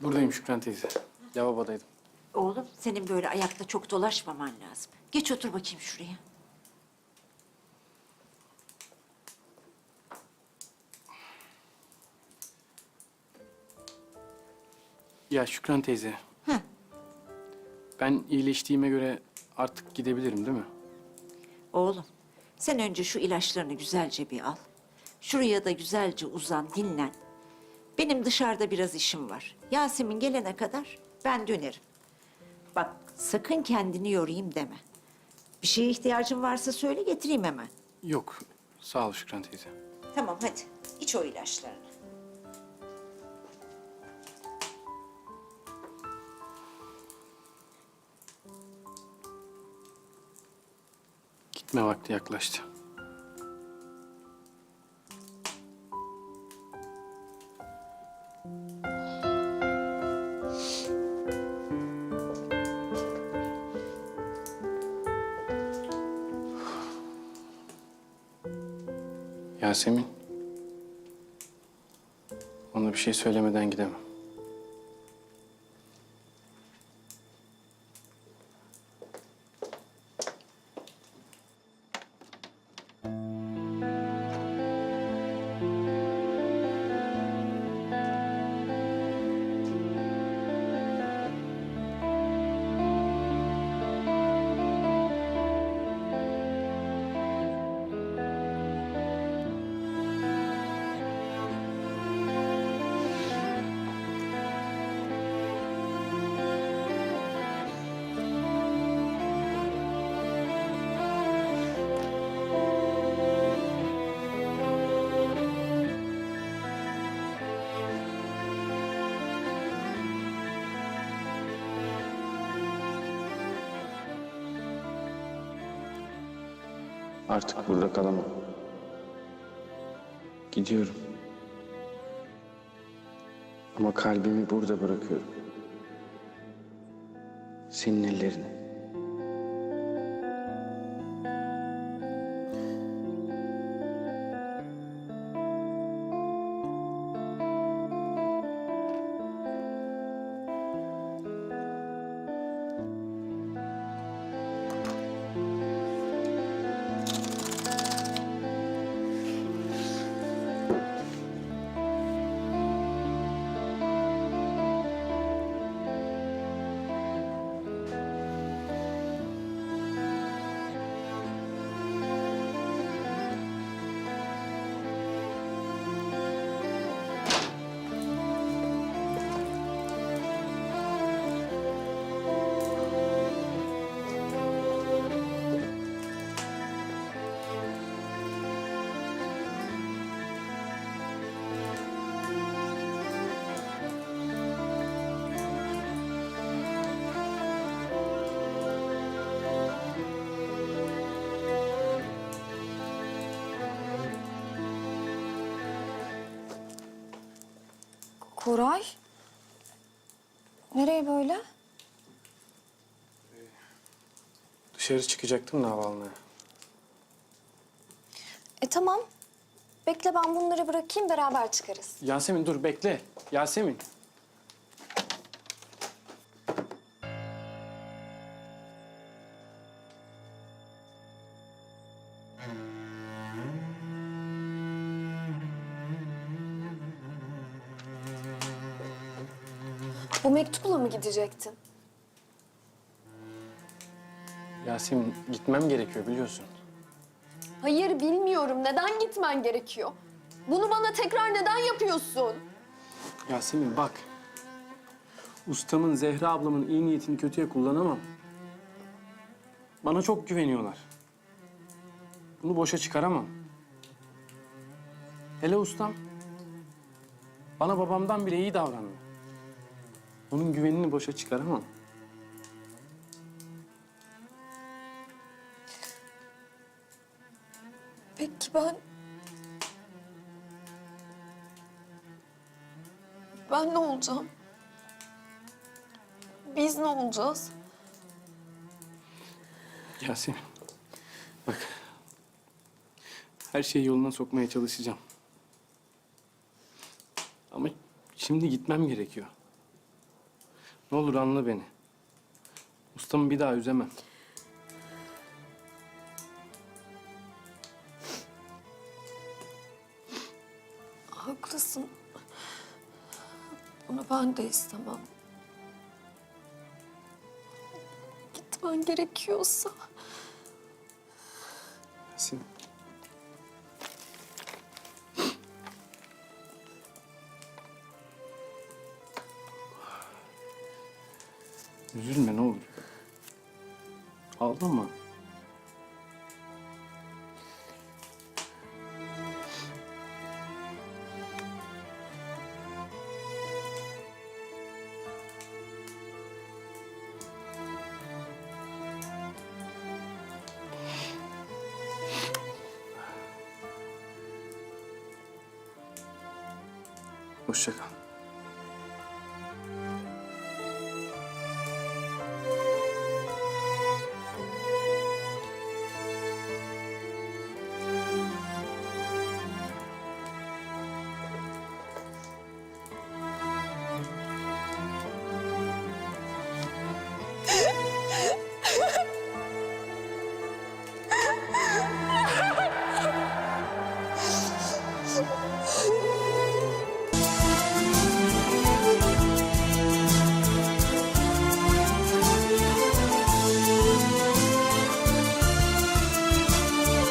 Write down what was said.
Buradayım Şükran teyze. Lavabodaydım. Oğlum senin böyle ayakta çok dolaşmaman lazım. Geç otur bakayım şuraya. Ya Şükran teyze. Heh. Ben iyileştiğime göre artık gidebilirim değil mi? Oğlum sen önce şu ilaçlarını güzelce bir al. Şuraya da güzelce uzan, dinlen. Benim dışarıda biraz işim var. Yasemin gelene kadar ben dönerim. Bak sakın kendini yorayım deme. Bir şeye ihtiyacın varsa söyle getireyim hemen. Yok. Sağ ol Şükran teyze. Tamam hadi iç o ilaçlarını. Gitme vakti yaklaştı. Yasemin. Ona bir şey söylemeden gidemem. Artık burada kalamam. Gidiyorum. Ama kalbimi burada bırakıyorum. Senin ellerine. Koray? Nereye böyle? Dışarı çıkacaktım da hava almaya. E tamam. Bekle ben bunları bırakayım beraber çıkarız. Yasemin dur bekle. Yasemin. Bu mektupla mı gidecektin? Yasemin gitmem gerekiyor biliyorsun. Hayır bilmiyorum. Neden gitmen gerekiyor? Bunu bana tekrar neden yapıyorsun? Yasemin bak. Ustamın, Zehra ablamın iyi niyetini kötüye kullanamam. Bana çok güveniyorlar. Bunu boşa çıkaramam. Hele ustam. Bana babamdan bile iyi davranıyor. Onun güvenini boşa çıkaramam. Peki ben... Ben ne olacağım? Biz ne olacağız? Yasemin. Bak. Her şeyi yoluna sokmaya çalışacağım. Ama şimdi gitmem gerekiyor. Ne olur anla beni. Ustamı bir daha üzemem. Haklısın. Bunu ben de istemem. Gitmen gerekiyorsa. Üzülme ne olur. Ağlama. Hoşça kal.